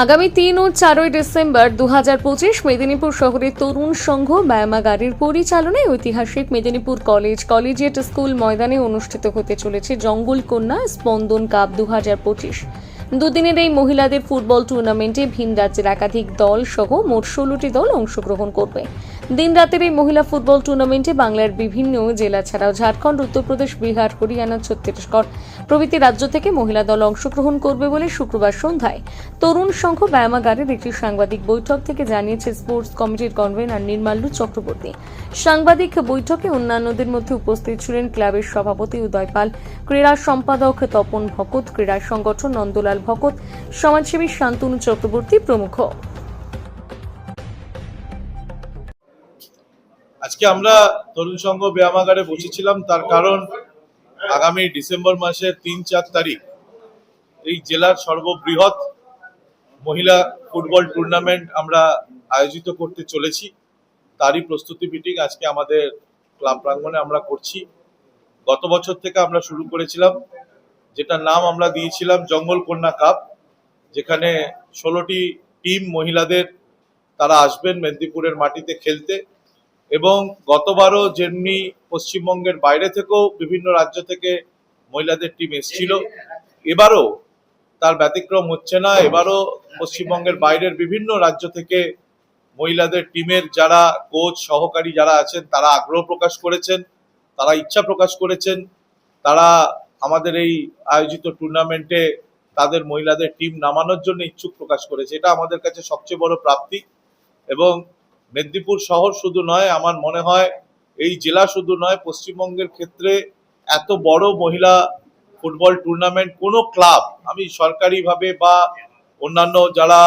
আগামী তিন ও চারই ডিসেম্বর দু হাজার পঁচিশ মেদিনীপুর শহরের তরুণ সংঘ ব্যায়ামাগারের পরিচালনায় ঐতিহাসিক মেদিনীপুর কলেজ, কলেজিয়েট স্কুল ময়দানে অনুষ্ঠিত হতে চলেছে জঙ্গল কন্যা স্পন্দন কাপ দু হাজার পঁচিশ। দুদিনের এই মহিলাদের ফুটবল টুর্নামেন্টে ভিন রাজ্যের একাধিক দল সহ মোট ষোলোটি দল অংশগ্রহণ করবে। দিন রাতের এই মহিলা ফুটবল টুর্নামেন্টে বাংলার বিভিন্ন জেলা ছাড়াও ঝাড়খণ্ড, উত্তরপ্রদেশ, বিহার, হরিয়ানা, ছত্তিশগড় প্রভৃতি রাজ্য থেকে মহিলা দল অংশগ্রহণ করবে বলে শুক্রবার সন্ধ্যায় তরুণ সংঘ ব্যায়ামাগারের একটি সাংবাদিক বৈঠক থেকে জানিয়েছে স্পোর্টস কমিটির কনভেনার নির্মাল্লু চক্রবর্তী। সাংবাদিক বৈঠকে অন্যান্যদের মধ্যে উপস্থিত ছিলেন ক্লাবের সভাপতি উদয় পাল, ক্রীড়া সম্পাদক তপন ভকত, ক্রীড়া সংগঠন নন্দলাল ভকত, সমাজসেবী শান্তনু চক্রবর্তী প্রমুখ। আজকে আমরা তরুণ সংঘ ব্যায়ামাগারে বসেছিলাম, তার কারণ আগামী ডিসেম্বর মাসের তিন চার তারিখ এই জেলার সর্ববৃহৎ মহিলা ফুটবল টুর্নামেন্ট আমরা আয়োজিত করতে চলেছি। তারই প্রস্তুতি মিটিং আজকে আমাদের ক্লাব প্রাঙ্গণে আমরা করছি। গত বছর থেকে আমরা শুরু করেছিলাম, যেটার নাম আমরা দিয়েছিলাম জঙ্গল কন্যা কাপ, যেখানে ষোলোটি টিম মহিলাদের তারা আসবেন মেদিনীপুরের মাটিতে খেলতে। এবং গতবারও যেমনি পশ্চিমবঙ্গের বাইরে থেকেও বিভিন্ন রাজ্য থেকে মহিলাদের টিম এসেছিল। এবারও তার ব্যতিক্রম হচ্ছে না। এবারও পশ্চিমবঙ্গের বাইরের বিভিন্ন রাজ্য থেকে মহিলাদের টিমের যারা কোচ সহকারী যারা আছেন, তারা আগ্রহ প্রকাশ করেছেন, তারা ইচ্ছা প্রকাশ করেছেন। তারা আমাদের এই আয়োজিত টুর্নামেন্টে তাদের মহিলাদের টিম নামানোর জন্য ইচ্ছুক প্রকাশ করেছে। এটা আমাদের কাছে সবচেয়ে বড় প্রাপ্তি এবং মেদিনীপুর শহর শুধু নয়, আমার মনে হয় এই জেলা শুধু নয়, পশ্চিমবঙ্গের ক্ষেত্রে এত বড় মহিলা ফুটবল টুর্নামেন্ট, কোনো ক্লাব, আমি সরকারিভাবে বা অন্যান্য যারা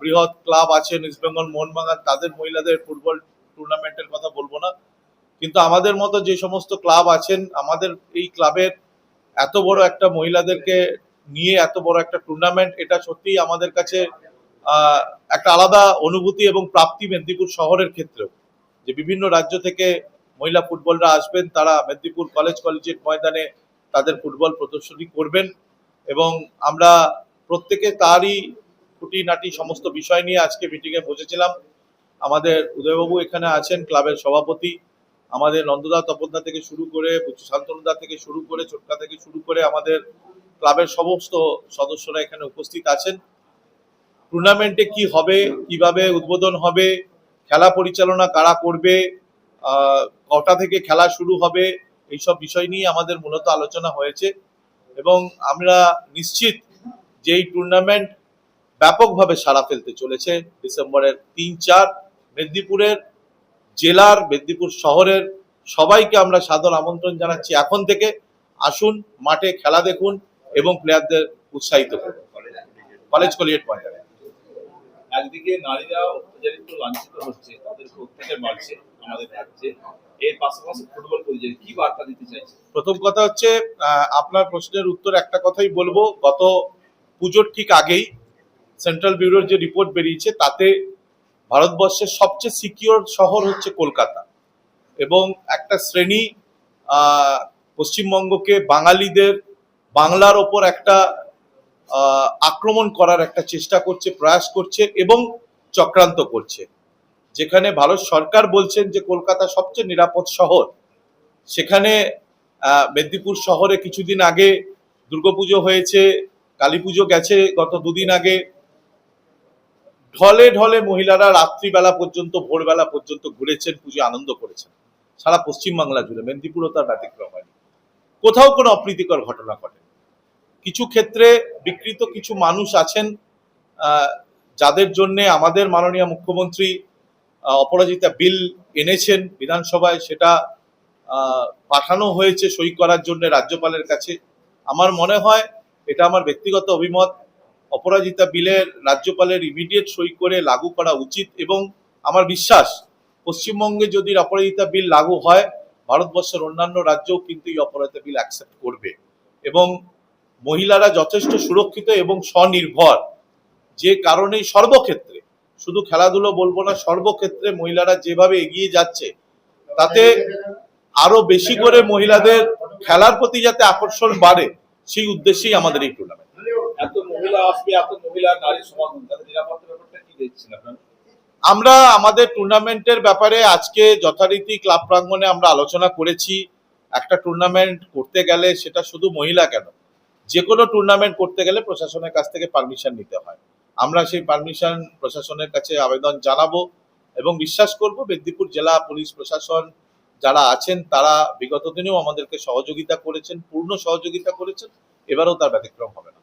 বৃহৎ ক্লাব আছেন ইস্ট বেঙ্গল মোহনবাগান, তাদের মহিলাদের ফুটবল টুর্নামেন্টের কথা বলব না। কিন্তু আমাদের মতো যে সমস্ত ক্লাব আছেন, আমাদের এই ক্লাবের এত বড় একটা মহিলাদেরকে নিয়ে এত বড় একটা টুর্নামেন্ট, এটা সত্যিই আমাদের কাছে একটা আলাদা অনুভূতি এবং প্রাপ্তি মেদিনীপুর শহরের ক্ষেত্রেও, যে বিভিন্ন রাজ্য থেকে মহিলা ফুটবলরা আসবেন, তারা মেদিনীপুর কলেজ কলেজের ময়দানে তাদের ফুটবল প্রদর্শনী করবেন এবং আমরা প্রত্যেকে তারই খুঁটিনাটি সমস্ত বিষয় নিয়ে আজকে মিটিংয়ে বসেছিলাম। আমাদের উদয়বাবু এখানে আছেন, ক্লাবের সভাপতি। আমাদের নন্দদা, তপনদা থেকে শুরু করে শান্তনুদা থেকে শুরু করে, ছোটকা থেকে শুরু করে আমাদের ক্লাবের সমস্ত সদস্যরা এখানে উপস্থিত আছেন। টুর্নামেন্টে কি হবে, কীভাবে উদ্বোধন হবে, খেলা পরিচালনা কারা করবে কটা থেকে খেলা শুরু হবে, এইসব বিষয় নিয়ে আমাদের মূলত আলোচনা হয়েছে। এবং আমরা নিশ্চিত যে এই টুর্নামেন্ট ব্যাপকভাবে সাড়া ফেলতে চলেছে ডিসেম্বরের তিন চার মেদিনীপুরের জেলার, মেদিনীপুর শহরের সবাইকে আমরা সাদর আমন্ত্রণ জানাচ্ছি। এখন থেকে আসুন, মাঠে খেলা দেখুন এবং প্লেয়ারদের উৎসাহিত করুন। কলেজ কলিয়েট ময়দানে একদিকে নারীরা অত্যাচারিত, লাঞ্ছিত হচ্ছে, তাদেরকে অত্যাচার বাড়ছে, আমাদের রাজ্যে কি বার্তা দিতে চাইছে প্রথম কথা হচ্ছে আপনার প্রশ্নের উত্তর একটা কথাই বলব, গত পুজোর ঠিক আগেই সেন্ট্রাল ব্যুরোর যে রিপোর্ট বেরিয়েছে, তাতে ভারতবর্ষের সবচেয়ে সিকিওর শহর হচ্ছে কলকাতা। এবং একটা শ্রেণি পশ্চিমবঙ্গকে বাঙালিদের, বাংলার ওপর একটা আক্রমণ করার একটা চেষ্টা করছে, প্রয়াস করছে এবং চক্রান্ত করছে। যেখানে ভারত সরকার বলছেন যে কলকাতা সবচেয়ে নিরাপদ শহর, সেখানে মেদিনীপুর শহরে কিছুদিন আগে দুর্গাপুজো হয়েছে কালী পুজো গেছে গত দুদিন আগে। ঢলে ঢলে মহিলারা রাত্রিবেলা পর্যন্ত, ভোরবেলা পর্যন্ত ঘুরেছেন, পুজো আনন্দ করেছেন। সারা পশ্চিমবাংলা জুড়ে, মেদিনীপুরও তার ব্যতিক্রম হয়নি। কোথাও কোনো অপ্রীতিকর ঘটনা ঘটে কিছু ক্ষেত্রে বিকৃত কিছু মানুষ আছেন যাদের জন্য আমাদের মাননীয় মুখ্যমন্ত্রী অপরাজিতা বিল এনেছেন বিধানসভায়, সেটা পাঠানো হয়েছে সই করার জন্য রাজ্যপালের কাছে। আমার মনে হয় এটা আমার ব্যক্তিগত অভিমত। অপরাজিতা বিলের রাজ্যপালের ইমিডিয়েট সই করে লাগু করা উচিত এবং আমার বিশ্বাস পশ্চিমবঙ্গে যদি অপরাজিতা বিল লাগু হয়, ভারতবর্ষের অন্যান্য রাজ্যও কিন্তু এই অপরাজিতা বিল অ্যাকসেপ্ট করবে। এবং মহিলারা যথেষ্ট সুরক্ষিত এবং স্বনির্ভর। যে কারণে সর্বক্ষেত্রে শুধু খেলাধুলো বলব না সর্বক্ষেত্রে মহিলারা যেভাবে এগিয়ে যাচ্ছে তাতে আরও বেশি করে মহিলাদের খেলার প্রতি যাতে আকর্ষণ বাড়ে সেই উদ্দেশ্যেই আমাদের এই টুর্নামেন্ট এত মহিলা আসবে এত মহিলা নারী সমাগম তাদের নিরাপত্তা ব্যাপারটা কি দেখছেন আপনারা? আমরা আমাদের টুর্নামেন্টের ব্যাপারে আজকে যথারীতি ক্লাব প্রাঙ্গণে আমরা আলোচনা করেছি। একটা টুর্নামেন্ট করতে গেলে সেটা শুধু মহিলা কেন? যে কোনো টুর্নামেন্ট করতে গেলে প্রশাসনের কাছ থেকে পারমিশন নিতে হয়। আমরা সেই পারমিশন প্রশাসনের কাছে আবেদন জানাব এবং বিশ্বাস করব মেদিনীপুর জেলা পুলিশ প্রশাসন যারা আছেন, তারা বিগত দিনেও আমাদেরকে সহযোগিতা করেছেন, পূর্ণ সহযোগিতা করেছেন। এবারও তার ব্যতিক্রম হবে না।